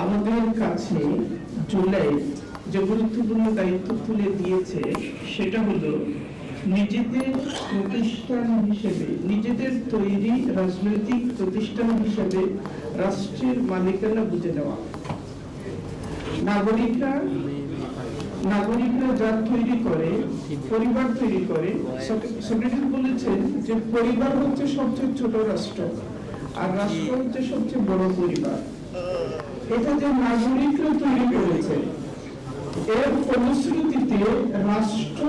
আমাদের কাছে জুলাই যে গুরুত্বপূর্ণ দায়িত্ব তুলে দিয়েছে, সেটা হলো নিজেদের প্রতিষ্ঠান হিসেবে, নিজেদের তৈরি রাজনৈতিক প্রতিষ্ঠান হিসেবে রাষ্ট্রের মালিকানা বুঝে নেওয়া। নাগরিকরা নাগরিকরা যা তৈরি করে, পরিবার তৈরি করে সেক্রেটারি বলেছেন যে পরিবার হচ্ছে সবচেয়ে ছোট রাষ্ট্র, আর রাষ্ট্র হচ্ছে সবচেয়ে বড় পরিবার। এটা যে নাগরিকরা তৈরি করেছে, এর ফলশ্রুতিতে রাষ্ট্র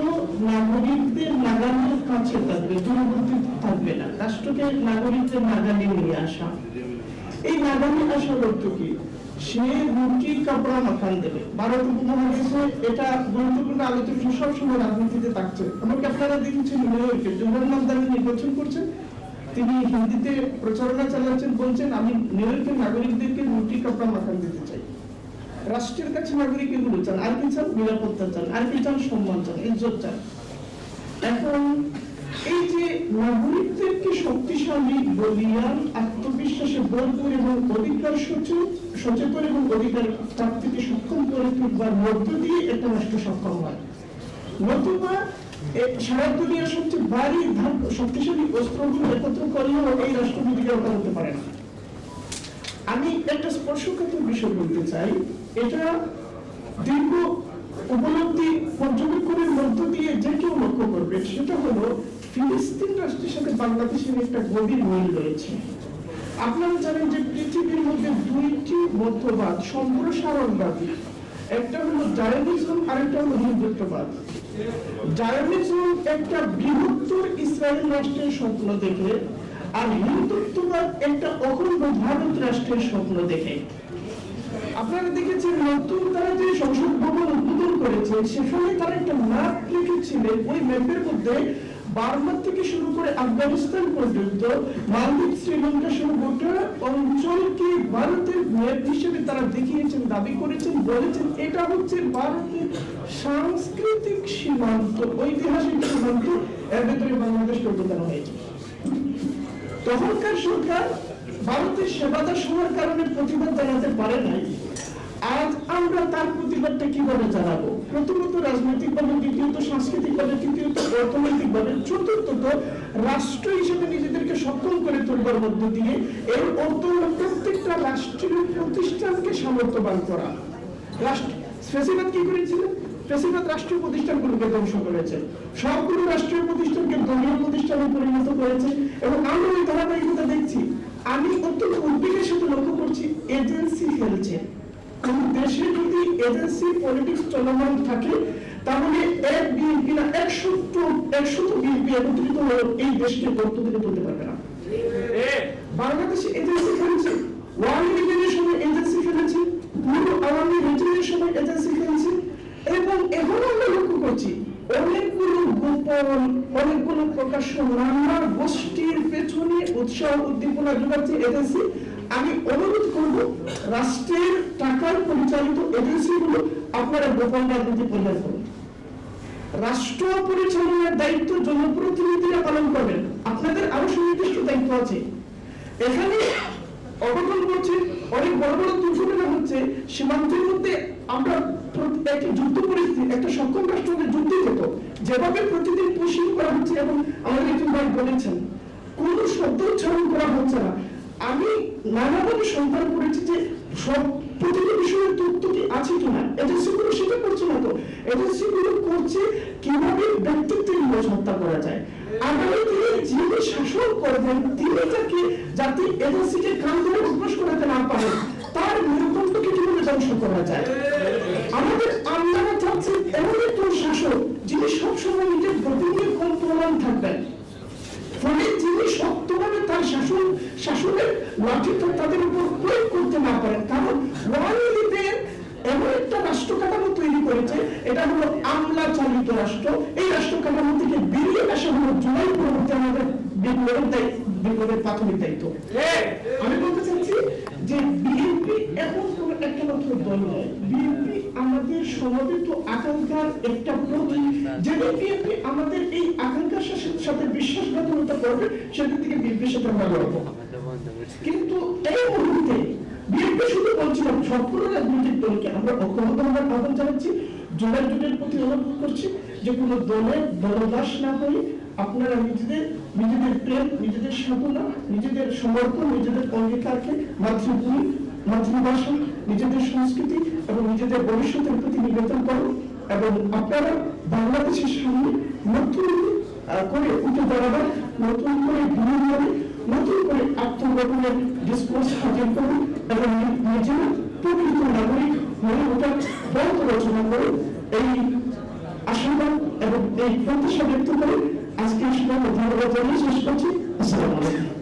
নাগরিকদের নাগালের কাছে থাকবে, দূরবর্তী থাকবে না। রাষ্ট্রকে নাগরিকদের নাগালে নিয়ে আসা। এই নাগালে আসার অর্থ কি? সে রুটি, কাপড়া, মাখান দেবে। ভারত উপমহাদেশে এটা গুরুত্বপূর্ণ আলোচনা, সবসময় রাজনীতিতে থাকছে। এমনকি আপনারা দেখেছেন ইয়র্কে জুম্মান নির্বাচন করছেন। তিনি হিন্দিতে প্রচারণা চালাচ্ছেন, বলছেন, আমি ইয়র্কের নাগরিকদেরকে রুটি, কাপড়া, মাখান দিতে চাই। রাষ্ট্রের কাছে নাগরিক এগুলো চান, আর কি চান? নিরাপত্তা চান, আর কি চান? সম্মান চান, ইজ্জত চান। এখন এই যে নাগরিকদেরকে শক্তিশালী বলিয়ান আত্মবিশ্বাসে ভরপুর এবং অধিকার সচেত সচেতন এবং অধিকার প্রাপ্তিকে সক্ষম করে তুলবার মধ্য দিয়ে একটা রাষ্ট্র সক্ষম হয়। নতুবা একটা পর্যবেক্ষণের মধ্য দিয়ে যে কেউ লক্ষ্য করবে, সেটা হলো ফিলিস্তিন রাষ্ট্রের সাথে বাংলাদেশের একটা গভীর মিল রয়েছে। আপনারা জানেন যে পৃথিবীর মধ্যে দুইটি মধ্যবাদ, সম্প্রসারণবাদী। একটা হলো জায়নিজম, আরেকটা হলো হিন্দুত্ববাদ। জায়নিজম একটা বৃহত্তর ইসরায়েল রাষ্ট্রের স্বপ্ন দেখে, আর হিন্দুত্ববাদ একটা অখণ্ড ভারত রাষ্ট্রের স্বপ্ন দেখে। আপনারা দেখেছেন, নতুন তারা যে সংসদ ভবন উদ্বোধন করেছে, সেখানে একটা ম্যাপ লিখেছিলেন। ওই ম্যাপের মধ্যে বার্মা থেকে শুরু করে আফগানিস্তান পর্যন্ত, মালদ্বীপ, শ্রীলঙ্কা সহ গোটা অঞ্চলকে ভারতের ম্যাপ হিসেবে তারা দেখিয়েছেন, দাবি করেছেন, বলেছেন, এটা হচ্ছে ভারতের সাংস্কৃতিক সীমান্ত, ঐতিহাসিক সীমান্ত এর ভেতরে বাংলাদেশকে অবদান হয়েছে তখনকার সরকার ভারতের সেবাদার হওয়ার কারণে প্রতিবাদ জানাতে পারে নাই। আজ আমরা তার প্রতিবাদটা কীভাবে জানাব? প্রথমত রাজনৈতিক ভাবে দ্বিতীয়ত সাংস্কৃতিক ভাবে তৃতীয়ত অর্থনৈতিক ভাবে চতুর্থত রাষ্ট্র হিসেবে নিজেদেরকে সক্ষম করে তুলবার মধ্য দিয়ে এর অর্থ হলো প্রত্যেকটা রাষ্ট্রীয় প্রতিষ্ঠানকে সামর্থ্যবান করা। রাষ্ট্র, ফেসিবাদ কি করেছিলেন ফেসিবাদ রাষ্ট্রীয় প্রতিষ্ঠানগুলোকে ধ্বংস করেছে। সবগুলো রাষ্ট্রীয় প্রতিষ্ঠানকে দলীয় প্রতিষ্ঠানে পরিণত করেছে এবং আমরা এই ধারাবাহিকতা দেখছি। আমি অত্যন্ত উদ্বেগের সাথে লক্ষ্য করছি এজেন্সি ফেলছে। কোন দেশে যদি এজেন্সি পলিটিক্স চলমান থাকে তাহলে এক বিএনপি না একশত একশত বিএনপি একত্রিত হয়ে এই দেশকে গর্ত থেকে তুলতে পারবে না। বাংলাদেশে এজেন্সি ফেলেছে। নানা গোষ্ঠীর পেছনে উৎসাহ উদ্দীপনা যোগাচ্ছে এজেন্সি আমি অনুরোধ করব, রাষ্ট্রের টাকার পরিচালিত আপনারা গোপন রাজনীতি পরিহার রাষ্ট্র পরিচালনার দায়িত্ব জনপ্রতিনিধিরা পালন করবেন। আপনাদের আরও সুনির্দিষ্ট দায়িত্ব আছে। এখানে অঘটন করছে অনেক বড় বড় দুর্ঘটনা হচ্ছে, সীমান্তের মধ্যে আমরা একটি যুদ্ধ পরিস্থিতি, একটা সক্ষম রাষ্ট্র হলে যুদ্ধে যেভাবে প্রতিদিন পুষিং করা হচ্ছে এবং আমাদের ভাই বলেছেন, কোন শব্দ উচ্চারণ করা হচ্ছে না। আমি নানাভাবে সন্ধান করেছি যে সব প্রতিটি বিষয়ের কি এজেন্সিগুলো সেটা করছে না তো। এজেন্সিগুলো করছে কীভাবে ব্যক্তিত্বের নিয়োগ হত্যা করা যায়। আগামী দিনে যিনি শাসন করবেন, তিনি তাকে যাতে এজেন্সিকে কান ধরে অভ্যাস করাতে না পারেন তার মেরুদণ্ডকে কীভাবে ধ্বংস করা যায়? কল্পমান থাকবেন। ফলে যিনি শক্তভাবে তার শাসন শাসনের লাঠিটা তাদের উপর প্রয়োগ করতে না পারেন। কারণ এমন একটা রাষ্ট্র কাঠামো তৈরি করেছে, এটা হলো আমলা চালিত রাষ্ট্র। এই রাষ্ট্র কাঠামো থেকে বেরিয়ে আসা হলো জুলাই পরবর্তী আমাদের বিপ্লবের দায়িত্ব বিপ্লবের প্রাথমিক দায়িত্ব। আমি বলতে চাচ্ছি যে বিএনপি এখন একটা মাত্র দল নয়। বিএনপি আমাদের সমবেত আকাঙ্ক্ষার একটা যেদিন বিএনপি আমাদের এই আকাঙ্ক্ষার সাথে- বিশ্বাসঘাতকতা করবে সেদিন থেকে বিএনপির সাথে আমরা লড়বো কিন্তু এই মুহূর্তে বিএনপি শুধু সবগুলো রাজনৈতিক দলকে আমরা ঐক্যবদ্ধ হওয়ার আহ্বান জানাচ্ছি জোটের প্রতি অনুরোধ করছি যে কোনো দলের দলদাস না হয়ে আপনারা নিজেদের নিজেদের প্রেম নিজেদের সাধনা নিজেদের সমর্পণ নিজেদের অঙ্গীকারকে মাতৃভূমি মাতৃভাষা নিজেদের সংস্কৃতি এবং নিজেদের ভবিষ্যতের প্রতি নিবেদন করুন। এবং আপনারা বাংলাদেশের সামনে নতুন করে উঠে দাঁড়াবেন, নতুন করে বিনিয়োগ নতুন করে আত্মগঠনের ডিসকোর্স হাজির করুন এবং নিজেরা প্রকৃত নাগরিক হয়ে ওঠার পথ রচনা করে এই আশাবাদ এবং এই প্রত্যাশা ব্যক্ত করে আজকে আসলে ধন্যবাদ জানিয়ে শেষ করছি। আসসালামু আলাইকুম।